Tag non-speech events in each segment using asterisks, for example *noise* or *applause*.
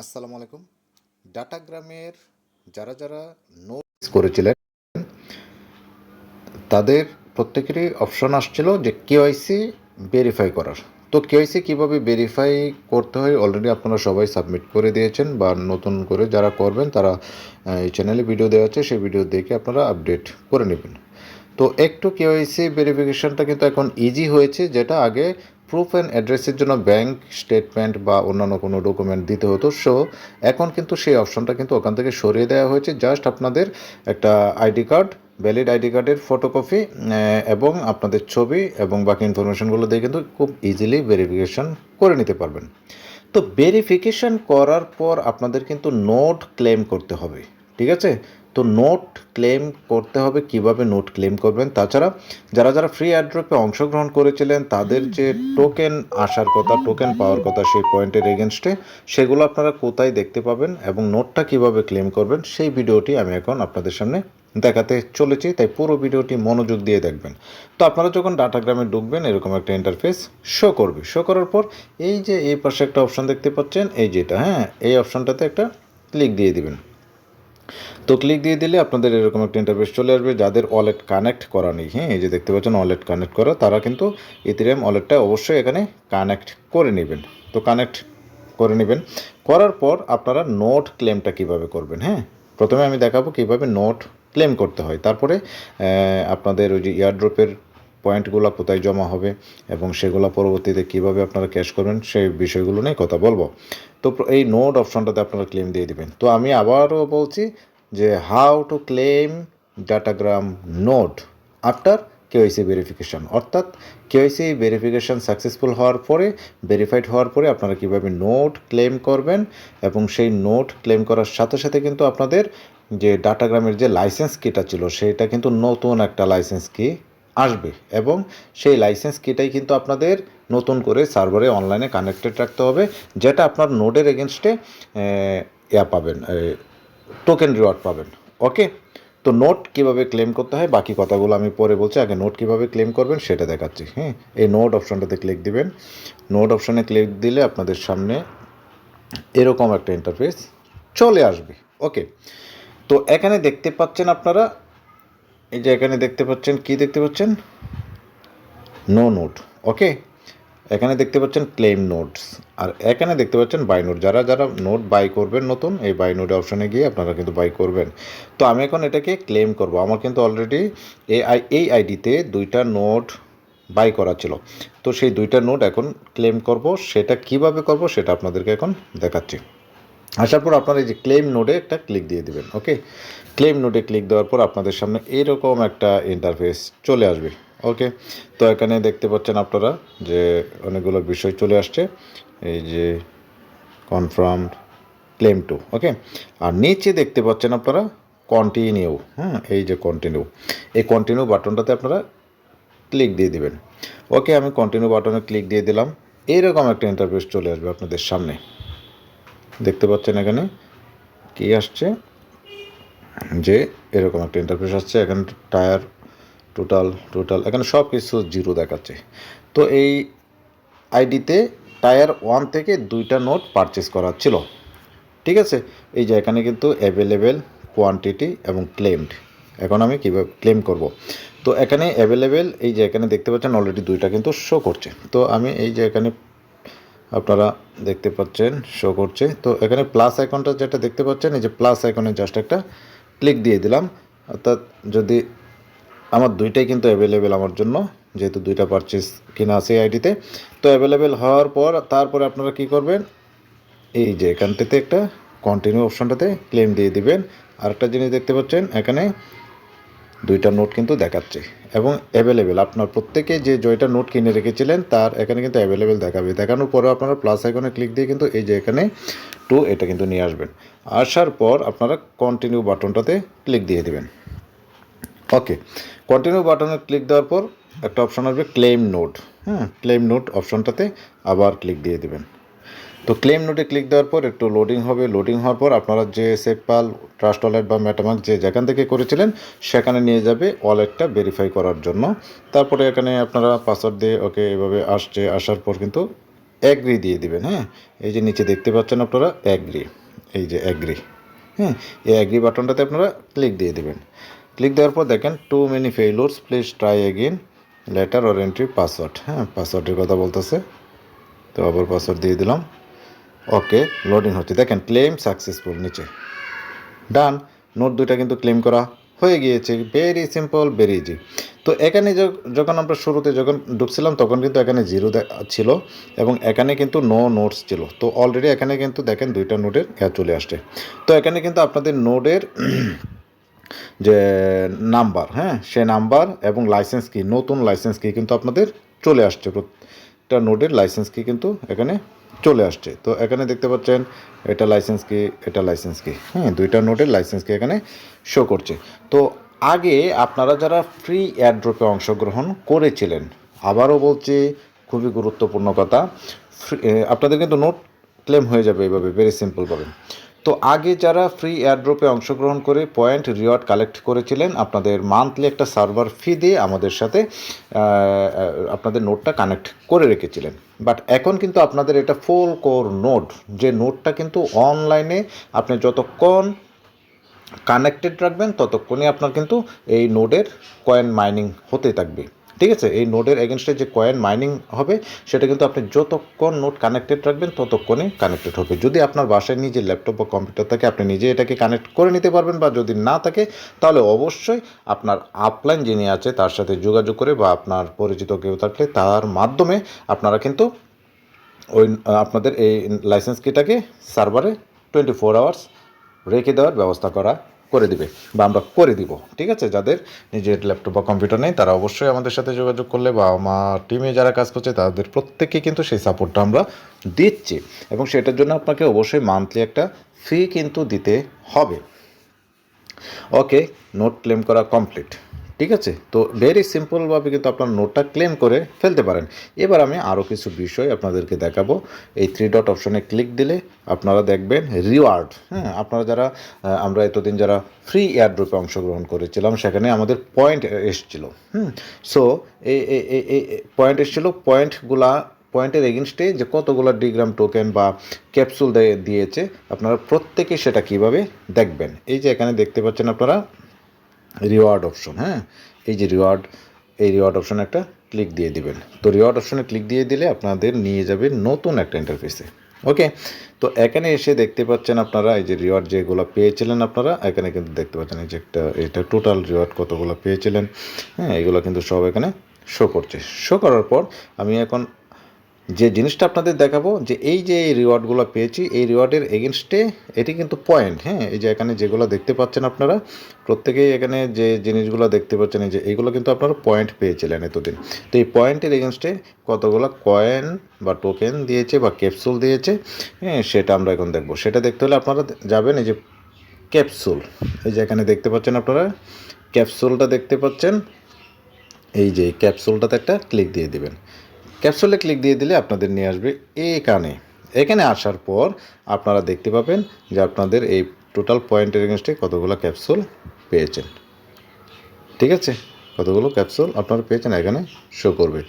আসসালামু আলাইকুম। ডাটাগ্রামের যারা যারা নোটস করেছিলেন, তাদের প্রত্যেকেরই অপশন আসছিল যে কেওয়াইসি ভেরিফাই করার। তো কেওয়াইসি কীভাবে ভেরিফাই করতে হয় অলরেডি আপনারা সবাই সাবমিট করে দিয়েছেন বা নতুন করে যারা করবেন তারা এই চ্যানেলে ভিডিও দেওয়া আছে, সেই ভিডিও দেখে আপনারা আপডেট করে নেবেন। তো একটু কেওয়াইসি ভেরিফিকেশনটা কিন্তু এখন ইজি হয়েছে, যেটা আগে প্রুফ অ্যান্ড অ্যাড্রেসের জন্য ব্যাংক স্টেটমেন্ট বা অন্যান্য কোনো ডকুমেন্ট দিতে হতো। সো এখন কিন্তু সেই অপশনটা কিন্তু ওখান থেকে সরিয়ে দেওয়া হয়েছে। জাস্ট আপনাদের একটা আইডি কার্ড ভ্যালিড আইডি কার্ডের ফটোকপি এবং আপনাদের ছবি এবং বাকি ইনফরমেশনগুলো দিয়ে কিন্তু খুব ইজিলি ভেরিফিকেশন করে নিতে পারবেন। তো ভেরিফিকেশন করার পর আপনাদের কিন্তু নোট ক্লেম করতে হবে। ঠিক আছে? তো নোট ক্লেম করতে হবে, কীভাবে নোট ক্লেম করবেন? তাছাড়া যারা যারা ফ্রি অ্যাড্রপে অংশগ্রহণ করেছিলেন, তাদের যে টোকেন আসার কথা টোকেন পাওয়ার কথা, সেই পয়েন্টের এগেনস্টে সেগুলো আপনারা কোথায় দেখতে পাবেন এবং নোটটা কীভাবে ক্লেম করবেন, সেই ভিডিওটি আমি এখন আপনাদের সামনে দেখাতে চলেছি, তাই পুরো ভিডিওটি মনোযোগ দিয়ে দেখবেন। তো আপনারা যখন ডাটাগ্রামে ঢুকবেন, এরকম একটা ইন্টারফেস শো করবে। শো করার পর এই যে, এই পাশে একটা অপশন দেখতে পাচ্ছেন, এই যেটা হ্যাঁ এই অপশনটাতে একটা ক্লিক দিয়ে দিবেন। তো ক্লিক দিয়ে দিলে আপনাদের এরকম একটা ইন্টারফেস চলে আসবে, যাদের ওয়ালেট কানেক্ট করা নেই হ্যাঁ এই যে দেখতে পাচ্ছেন ওয়ালেট কানেক্ট করা, তারা কিন্তু ইথিরিয়াম ওয়ালেটটা অবশ্যই এখানে কানেক্ট করে নেবেন। তো কানেক্ট করে নেবেন। করার পর আপনারা নোট ক্লেমটা কীভাবে করবেন হ্যাঁ? প্রথমে আমি দেখাবো কীভাবে নোট ক্লেম করতে হয়। তারপরে আপনাদের ওই যে ইয়ারড্রপের পয়েন্টগুলো কোথায় জমা হবে এবং সেগুলো পরবর্তীতে কীভাবে আপনারা ক্যাশ করবেন, সেই বিষয়গুলো নিয়ে কথা বলব। তো এই নোট অপশনটাতে আপনারা ক্লেম দিয়ে দিবেন। তো আমি আবারও বলছি যে how to claim datagram note after KYC verification অর্থাৎ কেওয়াইসি ভেরিফিকেশান সাকসেসফুল হওয়ার পরে ভেরিফাইড হওয়ার পরে আপনারা কীভাবে নোট ক্লেম করবেন এবং সেই নোট ক্লেম করার সাথে সাথে কিন্তু আপনাদের যে ডাটাগ্রামের যে লাইসেন্স কিটা ছিল সেটা কিন্তু নতুন একটা লাইসেন্স কি আসবে এবং সেই লাইসেন্স কিটাই কিন্তু আপনাদের নতুন করে সার্ভারে অনলাইনে কানেক্টেড রাখতে হবে, যেটা আপনার নোটের এগেনস্টে ইয়া পাবেন টোকেন রিওয়ার্ড পাবেন। ওকে তো নোট কীভাবে ক্লেম করতে হয়? বাকি কথাগুলো আমি পরে বলছি। আগে নোট কীভাবে ক্লেম করবেন সেটা দেখাচ্ছি হ্যাঁ? এই নোট অপশনটাতে ক্লিক দিবেন। নোট অপশনে ক্লিক দিলে আপনাদের সামনে এরকম একটা ইন্টারফেস চলে আসবে। ওকে তো এখানে দেখতে পাচ্ছেন আপনারা এই যে এখানে দেখতে পাচ্ছেন, কি দেখতে পাচ্ছেন? নো নোট ওকে এখানে দেখতে পাচ্ছেন ক্লেম নোটস আর এখানে দেখতে পাচ্ছেন বাই নোট যারা যারা নোট বাই করবেন নতুন, এই বাই নোট অপশানে গিয়ে আপনারা কিন্তু বাই করবেন। তো আমি এখন এটাকে ক্লেম করব। আমার কিন্তু অলরেডি এই এই আইডিতে দুইটা নোট বাই করা ছিল। তো সেই দুইটা নোট এখন ক্লেম করব। সেটা কীভাবে করব সেটা আপনাদেরকে এখন দেখাচ্ছি। আসার পর আপনারা এই যে ক্লেম নোডে একটা ক্লিক দিয়ে দেবেন ওকে ক্লেম নোডে ক্লিক দেওয়ার পর আপনাদের সামনে এরকম একটা ইন্টারফেস চলে আসবে ওকে তো এখানে দেখতে পাচ্ছেন আপনারা যে অনেকগুলো বিষয় চলে আসছে, এই যে কনফার্ম ক্লেম টু ওকে আর নিচে দেখতে পাচ্ছেন আপনারা কন্টিনিউ হ্যাঁ এই যে কন্টিনিউ এই কন্টিনিউ বাটনটাতে আপনারা ক্লিক দিয়ে দিবেন ওকে আমি কন্টিনিউ বাটনে ক্লিক দিয়ে দিলাম এইরকম একটা ইন্টারফেস চলে আসবে আপনাদের সামনে। দেখতে পাচ্ছেন এখানে কি আসছে? যে এরকম একটা ইন্টারফেস আসছে, এখানে টায়ার টোটাল টোটাল এখানে সব কিছু জিরো দেখাচ্ছে। তো এই আইডিতে টায়ার ওয়ান থেকে দুইটা নোট পারচেস করা ছিল। ঠিক আছে? এই যে এখানে কিন্তু অ্যাভেলেবেল কোয়ান্টিটি এবং ক্লেমড এখন আমি কীভাবে ক্লেম করব? তো এখানে অ্যাভেলেবেল এই যে এখানে দেখতে পাচ্ছেন অলরেডি দুইটা কিন্তু শো করছে। তো আমি এই যে এখানে আপনারা দেখতে পাচ্ছেন শো করছে। তো এখানে প্লাস আইকনটা যেটা দেখতে পাচ্ছেন, এই যে প্লাস আইকনে জাস্ট একটা ক্লিক দিয়ে দিলাম। অর্থাৎ যদি আমার দুইটাই কিন্তু অ্যাভেলেবেল আমার জন্য, যেহেতু দুইটা পারচেস কিনা আছে আইডিতে তো অ্যাভেলেবেল হওয়ার পর তারপরে আপনারা কি করবেন, এই যে এখানটাতে একটা কন্টিনিউ অপশনটাতে ক্লেম দিয়ে দিবেন। আরেকটা জিনিস দেখতে পাচ্ছেন, এখানে দুইটা নোট কিন্তু দেখাচ্ছে। এবং অ্যাভেলেবেল আপনার প্রত্যেকে যে জয়টা নোট কিনে রেখেছিলেন, তার এখানে কিন্তু অ্যাভেলেবেল দেখাবে। দেখানোর পরেও আপনারা প্লাস আইকনে ক্লিক দিয়ে কিন্তু এই যে এখানে টু এটা কিন্তু নিয়ে আসবেন। আসার পর আপনারা কন্টিনিউ বাটনটাতে ক্লিক দিয়ে দেবেন। ওকে কন্টিনিউ বাটনে ক্লিক দেওয়ার পর একটা অপশন আসবে ক্লেম নোট হ্যাঁ ক্লেম নোট অপশনটাতে আবার ক্লিক দিয়ে দিবেন। তো ক্লেম নোটে ক্লিক দেওয়ার পর একটু লোডিং হবে লোডিং হওয়ার পর আপনারা যে সেটপাল ট্রাস্ট ওয়ালেট বা মেটামার্ক যে যেখান থেকে করেছিলেন, সেখানে নিয়ে যাবে ওয়ালেটটা ভেরিফাই করার জন্য। তারপরে এখানে আপনারা পাসওয়ার্ড দিয়ে ওকে এভাবে আসছে, আসার পর কিন্তু অ্যাগ্রি দিয়ে দিবেন হ্যাঁ? এই যে নিচে দেখতে পাচ্ছেন আপনারা অ্যাগ্রি এই যে অ্যাগ্রি হ্যাঁ এই অ্যাগ্রি বাটনটাতে আপনারা ক্লিক দিয়ে দিবেন। ক্লিক দেওয়ার পর দেখেন too many failures please try again later or entry password হ্যাঁ? পাসওয়ার্ডের কথা বলতেছে, তো আবার পাসওয়ার্ড দিয়ে দিলাম। ওকে লোডিং হচ্ছে। দেখেন ক্লেম সাকসেসফুল নিচে। ডান নোট দুইটা কিন্তু ক্লেম করা হয়ে গিয়েছে। ভেরি সিম্পল ভেরি ইজি তো এখানে যখন আমরা শুরুতে যখন ঢুকছিলাম, তখন কিন্তু এখানে জিরো ছিল এবং এখানে কিন্তু নো নোটস ছিল। তো অলরেডি এখানে কিন্তু দেখেন দুইটা নোটের ইয়া চলে আসছে। তো এখানে কিন্তু আপনাদের নোটের *clears throat* যে নাম্বার হ্যাঁ সে নাম্বার এবং লাইসেন্স কি নতুন লাইসেন্স কি কিন্তু আপনাদের চলে আসছে। প্রত্যেকটা নোটের লাইসেন্স কি কিন্তু এখানে চলে আসছে। তো এখানে দেখতে পাচ্ছেন, এটা লাইসেন্স কি এটা লাইসেন্স কি হ্যাঁ দুইটা নোটের লাইসেন্স কি এখানে শো করছে। তো আগে আপনারা যারা ফ্রি অ্যাড্রপে অংশগ্রহণ করেছিলেন, আবারও বলছি, খুবই গুরুত্বপূর্ণ কথা। আপনাদের কিন্তু নোট ক্লেম হয়ে যাবে এইভাবে ভেরি সিম্পলভাবে তো আগে যারা ফ্রি এয়ারড্রপে অংশগ্রহণ করে পয়েন্ট রিওয়ার্ড কালেক্ট করেছিলেন, আপনাদের মান্থলি একটা সার্ভার ফি দিয়ে আমাদের সাথে আপনাদের নোটটা কানেক্ট করে রেখেছিলেন। বাট এখন কিন্তু আপনাদের এটা ফুল কোর নোট যে নোটটা কিন্তু অনলাইনে আপনি যতক্ষণ কানেক্টেড রাখবেন, ততক্ষণই আপনার কিন্তু এই নোডের কয়েন মাইনিং হতে থাকবে। ঠিক আছে, এই নোডের এগেনস্টে যে কয়েন মাইনিং হবে, সেটা কিন্তু আপনি যতক্ষণ নোট কানেক্টেড রাখবেন ততক্ষণে কানেক্টেড হবে। যদি আপনার বাসায় নিজে ল্যাপটপ বা কম্পিউটার থাকে, আপনি নিজে এটাকে কানেক্ট করে নিতে পারবেন বা যদি না থাকে, তাহলে অবশ্যই আপনার আপলাইন যিনি আছে, তার সাথে যোগাযোগ করে বা আপনার পরিচিত কেউ থাকলে তার মাধ্যমে আপনারা কিন্তু ওই, আপনাদের এই লাইসেন্স কিটাকে সার্ভারে টোয়েন্টি ফোর আওয়ার্স রেখে দেওয়ার ব্যবস্থা করা করে দিবে বা আমরা করে দিব, ঠিক আছে? যাদের নিজের ল্যাপটপ বা কম্পিউটার নেই, তারা অবশ্যই আমাদের সাথে যোগাযোগ করলে বা আমার টিমে যারা কাজ করছে, তাদের প্রত্যেককে কিন্তু সেই সাপোর্টটা আমরা দিচ্ছি। এবং সেটার জন্য আপনাকে অবশ্যই মান্থলি একটা ফি কিন্তু দিতে হবে। ওকে নোট ক্লেম করা কমপ্লিট ঠিক আছে? তো ভেরি সিম্পলভাবে কিন্তু আপনার নোটটা ক্লেম করে ফেলতে পারেন। এবার আমি আরও কিছু বিষয় আপনাদেরকে দেখাবো। এই থ্রি ডট অপশনে ক্লিক দিলে আপনারা দেখবেন রিওয়ার্ড হ্যাঁ আপনারা যারা আমরা এতদিন যারা ফ্রি এয়ার এয়ারড্রপে অংশগ্রহণ করেছিলাম, সেখানে আমাদের পয়েন্ট এসছিল। হুম সো এই পয়েন্ট এসছিল। পয়েন্টগুলা পয়েন্টের এগেনস্টে যে কতগুলো ডিগ্রাম টোকেন বা ক্যাপসুল দিয়েছে, আপনারা প্রত্যেকে সেটা কীভাবে দেখবেন? এই যে এখানে দেখতে পাচ্ছেন আপনারা রিওয়ার্ড অপশন হ্যাঁ? এই যে রিওয়ার্ড এই রিওয়ার্ড অপশনে একটা ক্লিক দিয়ে দিবেন। তো রিওয়ার্ড অপশনে ক্লিক দিয়ে দিলে আপনাদের নিয়ে যাবে নতুন একটা ইন্টারফেসে ওকে তো এখানে এসে দেখতে পাচ্ছেন আপনারা এই যে রিওয়ার্ড যেগুলো পেয়েছিলেন আপনারা, এখানে কিন্তু দেখতে পাচ্ছেন এই যে একটা, এটা টোটাল রিওয়ার্ড কতগুলো পেয়েছিলেন হ্যাঁ? এগুলো কিন্তু সব এখানে শো করছে। শো করার পর আমি এখন যে জিনিসটা আপনাদের দেখাবো, যে এই যে এই রিওয়ার্ডগুলো পেয়েছি, এই রিওয়ার্ডের এগেনস্টে এটি কিন্তু পয়েন্ট হ্যাঁ? এই যে এখানে যেগুলো দেখতে পাচ্ছেন আপনারা, প্রত্যেকেই এখানে যে জিনিসগুলো দেখতে পাচ্ছেন, এই যে এইগুলো কিন্তু আপনারা পয়েন্ট পেয়েছিলেন এতদিন। তো এই পয়েন্টের এগেনস্টে কতগুলো কয়েন বা টোকেন দিয়েছে বা ক্যাপসুল দিয়েছে হ্যাঁ সেটা আমরা এখন দেখব। সেটা দেখতে হলে আপনারা যাবেন, এই যে ক্যাপসুল এই যে এখানে দেখতে পাচ্ছেন আপনারা ক্যাপসুলটা দেখতে পাচ্ছেন, এই যে ক্যাপসুলটাতে একটা ক্লিক দিয়ে দিবেন। ক্যাপসুলে ক্লিক দিয়ে দিলে আপনাদের নিয়ে আসবে এখানে। এখানে আসার পর আপনারা দেখতে পাবেন যে আপনাদের এই টোটাল পয়েন্টের এগেনস্টে কতগুলো ক্যাপসুল পেয়েছেন। ঠিক আছে? কতগুলো ক্যাপসুল আপনারা পেয়েছেন এখানে শো করবে।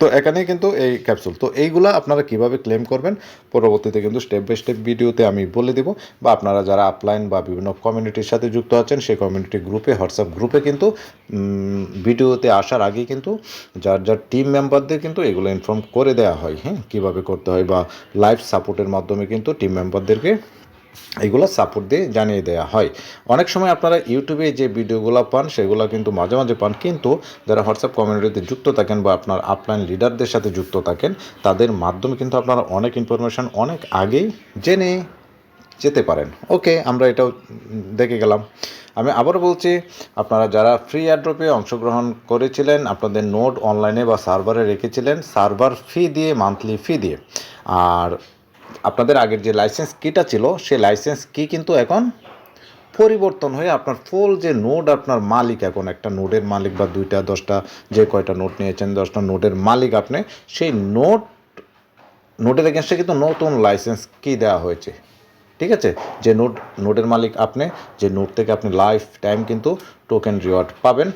তো এখানেই কিন্তু এই ক্যাপসুল তো এইগুলা আপনারা কীভাবে ক্লেম করবেন? পরবর্তীতে কিন্তু স্টেপ বাই স্টেপ ভিডিওতে আমি বলে দিব বা আপনারা যারা আপলাইন বা বিভিন্ন কমিউনিটির সাথে যুক্ত আছেন, সেই কমিউনিটি গ্রুপে হোয়াটসঅ্যাপ গ্রুপে কিন্তু ভিডিওতে আসার আগেই কিন্তু যার যার টিম মেম্বারদের কিন্তু এগুলো ইনফর্ম করে দেওয়া হয় হ্যাঁ? কীভাবে করতে হয় বা লাইভ সাপোর্টের মাধ্যমে কিন্তু টিম মেম্বারদেরকে এগুলো সাপোর্ট দিয়ে জানিয়ে দেওয়া হয়। অনেক সময় আপনারা ইউটিউবে যে ভিডিওগুলো পান, সেগুলো কিন্তু মাঝে মাঝে পান, কিন্তু যারা হোয়াটসঅ্যাপ কমিউনিটিতে যুক্ত থাকেন বা আপনার আপলাইন লিডারদের সাথে যুক্ত থাকেন, তাদের মাধ্যমে কিন্তু আপনারা অনেক ইনফরমেশান অনেক আগেই জেনে যেতে পারেন। ওকে আমরা এটাও দেখে গেলাম। আমি আবার বলছি, আপনারা যারা ফ্রি অ্যাড্রপে অংশগ্রহণ করেছিলেন, আপনাদের নোট অনলাইনে বা সার্ভারে রেখেছিলেন সার্ভার ফি দিয়ে মান্থলি ফি দিয়ে। আর আপনাদের আগের যে লাইসেন্স কিটা ছিল, সেই লাইসেন্স কি কিন্তু এখন পরিবর্তন হয়ে আপনার ফুল যে নোট আপনার মালিক এখন, একটা নোটের মালিক বা দুইটা, দশটা, যে কয়টা নোট নিয়েছেন, দশটা নোটের মালিক আপনি, সেই নোট নোটের এগেনস্টে কিন্তু নতুন লাইসেন্স কি দেওয়া হয়েছে। ঠিক আছে? যে নোট নোটের মালিক আপনি, যে নোট থেকে আপনি লাইফ টাইম কিন্তু টোকেন রিওয়ার্ড পাবেন,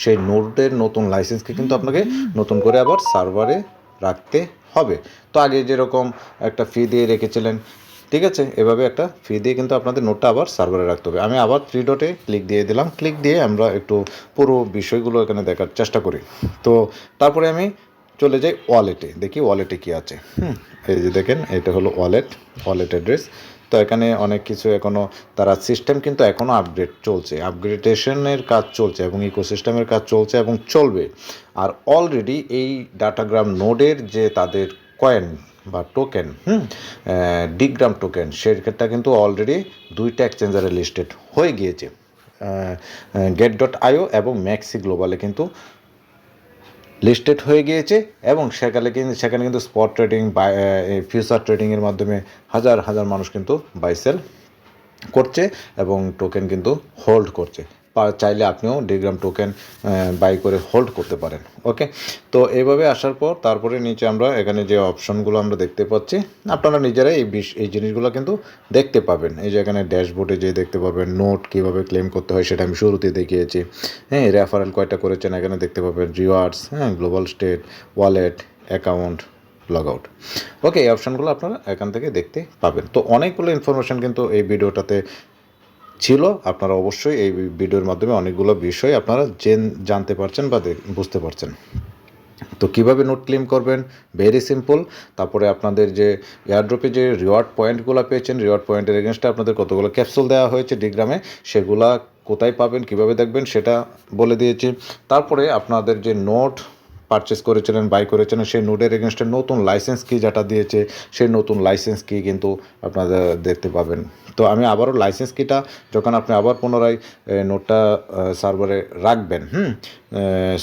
সেই নোটের নতুন লাইসেন্সকে কিন্তু আপনাকে নতুন করে আবার সার্ভারে রাখতে হবে। তো আগে যেরকম একটা ফি দিয়ে রেখেছিলেন, ঠিক আছে? এভাবে একটা ফি দিয়ে কিন্তু আপনাদের নোটটা আবার সার্ভারে রাখতে হবে। আমি আবার থ্রি ডটে ক্লিক দিয়ে দিলাম। ক্লিক দিয়ে আমরা একটু পুরো বিষয়গুলো এখানে দেখার চেষ্টা করি। তো তারপরে আমি চলে যাই ওয়ালেটে দেখি ওয়ালেটে কী আছে। হুম, এই যে দেখেন, এটা হলো ওয়ালেট ওয়ালেট অ্যাড্রেস তো এখানে অনেক কিছু এখনও তারা সিস্টেম কিন্তু এখনও আপডেট চলছে। আপগ্রেডেশনের কাজ চলছে এবং ইকোসিস্টেমের কাজ চলছে এবং চলবে। আর অলরেডি এই ডাটাগ্রাম নোডের যে তাদের কয়েন বা টোকেন হুম ডিগ্রাম টোকেন সেটা কিন্তু অলরেডি দুইটা এক্সচেঞ্জারে লিস্টেড হয়ে গিয়েছে। গেট ডট আইও এবং ম্যাক্সি গ্লোবালে কিন্তু লিস্টেড হয়ে গিয়েছে এবং সেখানে কিন্তু সেখানে কিন্তু স্পট ট্রেডিং বাই ফিউচার ট্রেডিংয়ের মাধ্যমে হাজার হাজার মানুষ কিন্তু বাইসেল করছে এবং টোকেন কিন্তু হোল্ড করছে। চাইলে আপনিও ডিগ্রাম টোকেন বাই করে হোল্ড করতে পারেন ওকে তো এইভাবে আসার পর তারপরে নিচে আমরা এখানে যে অপশনগুলো আমরা দেখতে পাচ্ছি, আপনারা নিজেরাই এই বিষ, এই জিনিসগুলো কিন্তু দেখতে পাবেন। এই যে এখানে ড্যাশবোর্ডে যে দেখতে পাবেন নোট কীভাবে ক্লেম করতে হয় সেটা আমি শুরুতে দেখিয়েছি। হ্যাঁ রেফারেল কয়টা করেছেন এখানে দেখতে পাবেন রিওয়ার্ডস হ্যাঁ global state wallet account log out okay এই অপশানগুলো আপনারা এখান থেকে দেখতে পাবেন। তো অনেকগুলো ইনফরমেশান কিন্তু এই ভিডিওটাতে ছিল, আপনারা অবশ্যই এই ভিডিওর মাধ্যমে অনেকগুলো বিষয় আপনারা জেন, জানতে পারছেন বা বুঝতে পারছেন। তো কীভাবে নোট ক্লেম করবেন? ভেরি সিম্পল তারপরে আপনাদের যে এয়ারড্রপে যে রিওয়ার্ড পয়েন্টগুলো পেয়েছেন রিওয়ার্ড পয়েন্টের এগেনস্টে আপনাদের কতগুলো ক্যাপসুল দেওয়া হয়েছে ডিগ্রামে সেগুলা কোথায় পাবেন, কীভাবে দেখবেন সেটা বলে দিয়েছি। তারপরে আপনাদের যে নোট পারচেস করেছিলেন বাই করেছিলেন, সেই নোটের এগেনস্টে নতুন লাইসেন্স কি যেটা দিয়েছে, সেই নতুন লাইসেন্স কি কিন্তু আপনারা দেখতে পাবেন। তো আমি আবারও লাইসেন্স কিটা যখন আপনি আবার পুনরায় নোটটা সার্ভারে রাখবেন, হুম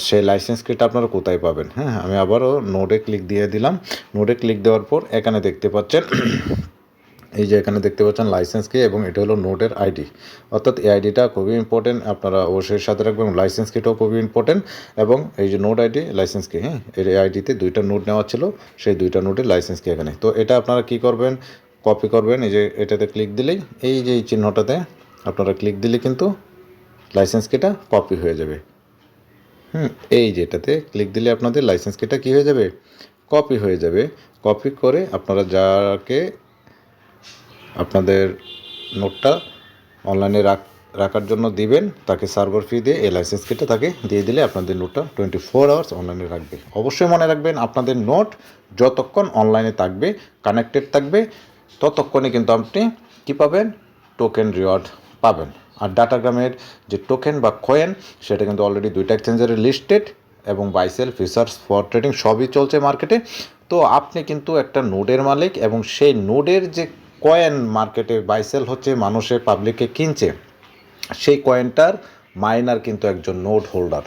সেই লাইসেন্স কিটা আপনারা কোথায় পাবেন? হ্যাঁ আমি আবারও নোটে ক্লিক দিয়ে দিলাম। নোটে ক্লিক দেওয়ার পর এখানে দেখতে পাচ্ছেন এই যে এখানে দেখতে পাচ্ছেন লাইসেন্স কি এবং এটা হলো নোটের আইডি অর্থাৎ এই আইডিটা খুবই ইম্পর্টেন্ট আপনারা অবশ্যই সাথে রাখবেন লাইসেন্স কিটাও খুবই ইম্পর্টেন্ট এবং এই যে নোট আইডি লাইসেন্স কি হ্যাঁ? এই আইডিতে দুইটা নোট নেওয়া ছিল, সেই দুইটা নোটের লাইসেন্স কি এখানে। তো এটা আপনারা কি করবেন? কপি করবেন, এই যে এটাতে ক্লিক দিলেই এই যে এই চিহ্নটাতে আপনারা ক্লিক দিলে কিন্তু লাইসেন্স কিটা কপি হয়ে যাবে। হুম, এই যেটাতে ক্লিক দিলে আপনাদের লাইসেন্স কিটা কী হয়ে যাবে? কপি হয়ে যাবে। কপি করে আপনারা যাকে আপনাদের নোটটা অনলাইনে রাখ, রাখার জন্য দিবেন, তাকে সার্ভার ফি দিয়ে, এই লাইসেন্স কিটা তাকে দিয়ে দিলে আপনাদের নোটটা টোয়েন্টি ফোর আওয়ার্স অনলাইনে রাখবে। অবশ্যই মনে রাখবেন, আপনাদের নোট যতক্ষণ অনলাইনে থাকবে কানেক্টেড থাকবে, ততক্ষণে কিন্তু আপনি কী পাবেন? টোকেন রিওয়ার্ড পাবেন। আর ডাটাগ্রামের যে টোকেন বা কয়েন সেটা কিন্তু অলরেডি দুইটা এক্সচেঞ্জারে লিস্টেড এবং বাইসেল ফিচার্স ফর ট্রেডিং সবই চলছে মার্কেটে তো আপনি কিন্তু একটা নোডের মালিক এবং সেই নোডের যে কয়েন মার্কেটে বাইসেল হচ্ছে, মানুষে পাবলিকে কিনছে। সেই কয়েনটার মাইনার কিন্তু একজন নোট হোল্ডার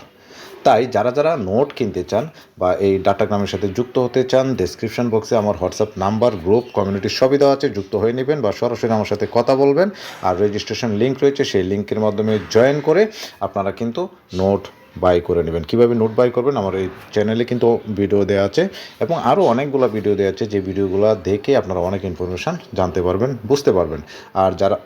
তাই যারা যারা নোট কিনতে চান বা এই ডাটাগ্রামের সাথে যুক্ত হতে চান ডেসক্রিপশন বক্সে আমার হোয়াটসঅ্যাপ নাম্বার গ্রুপ কমিউনিটি সবই দেওয়া আছে, যুক্ত হয়ে নেবেন বা সরাসরি আমার সাথে কথা বলবেন। আর রেজিস্ট্রেশন লিঙ্ক রয়েছে, সেই লিঙ্কের মাধ্যমে জয়েন করে আপনারা কিন্তু নোট বাই করে নেবেন। কীভাবে নোট বাই করবেন আমার এই চ্যানেলে কিন্তু ভিডিও দেওয়া আছে এবং আরও অনেকগুলো ভিডিও দেওয়া আছে যে ভিডিওগুলো দেখে আপনারা অনেক ইনফরমেশান জানতে পারবেন, বুঝতে পারবেন। আর যারা